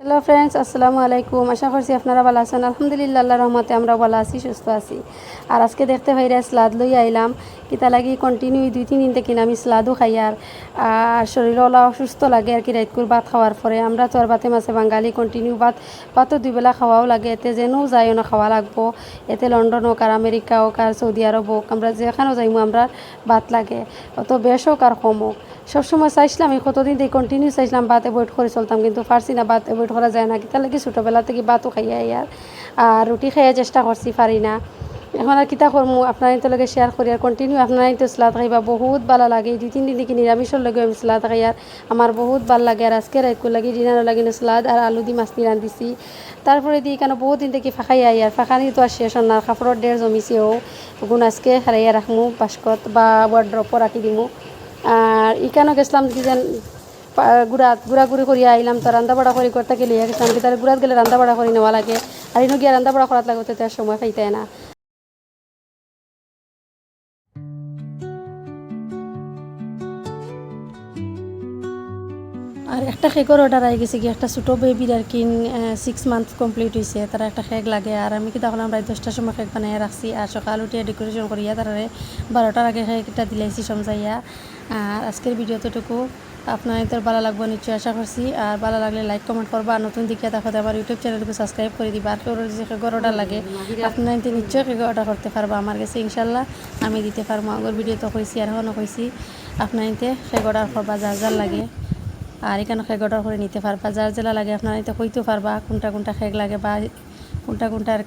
Hello friends আসসালামু আলাইকুম। আশা করছি আপনারা ভালো আছেন। আলহামদুলিল্লাহ আল্লাহ রহমতে আমরা ভালো আছি, সুস্থ আছি। আর আজকে দেখতে ভাইরা স্লাদ লই আইলাম। কিতা লাগি কন্টিনিউ দুই, তিন দিন থেকে আমি স্লাদও খাই আর আর শরীর ওলা অসুস্থ লাগে আর কি রাইতকুর ভাত খাওয়ার পরে। আমরা তো আর বাতে মাসে বাঙালি কন্টিনিউ ভাত ভাতও দুইবেলা খাওয়াও লাগে। এতে যেনও যাইও না খাওয়া লাগবো। এতে লন্ডন হোক, আর আমেরিকা হোক, আর সৌদি আরব হোক, আমরা যেখানেও যাইমু, আমরা ভাত লাগে। অত বেশ হোক, আর কম হোক। সবসময় চাইছিলাম আমি কতদিন থেকে কন্টিনিউ চাইছিলাম বাতে ওয়েট করে চলতাম, কিন্তু পারছি না বাতে ওয়েট করা যায় না। কিতা লাগি ছোটোবেলা থেকে বাতও খাইয়া আর আর রুটি খাইয়া চেষ্টা করছি পারি না। এখন আর কিতা করমু আপনার লগে শেয়ার করি আর কন্টিনিউ আপনার তো স্লাদ খাইবা বহুত ভালো লাগে দুই তিন দিন থেকে নিরামিষের লগে আমি স্লাদ খাই আর আমার বহুত ভালো লাগে আর আজকে রাইত লাগি ডিনার লাগি স্লাদ আর আলু দি মাছ নিরান দিছি তারপরে দিয়ে কেন বহুত দিন থেকে ফাঁকাই আই আর ফাঁকানি তো আর শেষ না কাপড়ের ডের জমিছেও গুণ আজকে হারাইয়া রাখমু বাস্কত বা ওয়ার্ড্রপও রাখি দিমু। আর ইকানো গেছিলাম কি যেন গুড়াত গুড়া গুড়ি করিয়া আইলাম, তো রান্না বাড়া করি করতে গেলে গেছিলাম কি তার গুড়াত গেলে রান্না বাড়া করি নেওয়া লাগে। আর ইনো গিয়া রান্না বাড়া করাত লাগতে তার সময় পাইতে না। আর একটা কেকের অর্ডার আই গেছে কি একটা ছোটো বেবির আর কি সিক্স মান্থ কমপ্লিট হয়েছে তারা একটা কেক লাগে। আর আমি কি তখন প্রায় দশটার সময় কেক বানাই রাখছি। আর সকাল উঠিয়ে ডেকোরেশন করিয়া তারারে বারোটার আগে কেকটা দিলাইছি সমজাইয়া আর আজকের ভিডিওতটুকু আপনার তোর ভালো লাগবে নিশ্চয়ই আশা করছি। আর ভালো লাগলে লাইক কমেন্ট করবা। আর নতুন দিকে তারপরে আমার ইউটিউব চ্যানেলকে সাবস্ক্রাইব করে দিবা। আর কেউ যে কেক অর্ডার লাগে, আপনার এতে নিশ্চয়ই কেক অর্ডার করতে পারবা আমার কাছে, ইনশাল্লাহ। আমি দিতে পারব। আগর ভিডিও তো কইছি, আর এখনও কইছি এতে কেক অর্ডার করবা, যার যার লাগে। আর এখানে খেক অর্ডার করে নিতে পারবা। যার জেলা লাগে আপনারা এতে কইতেও পারবা। কোনটা কোনটা খেক লাগে বা কোনটা কোনটা আর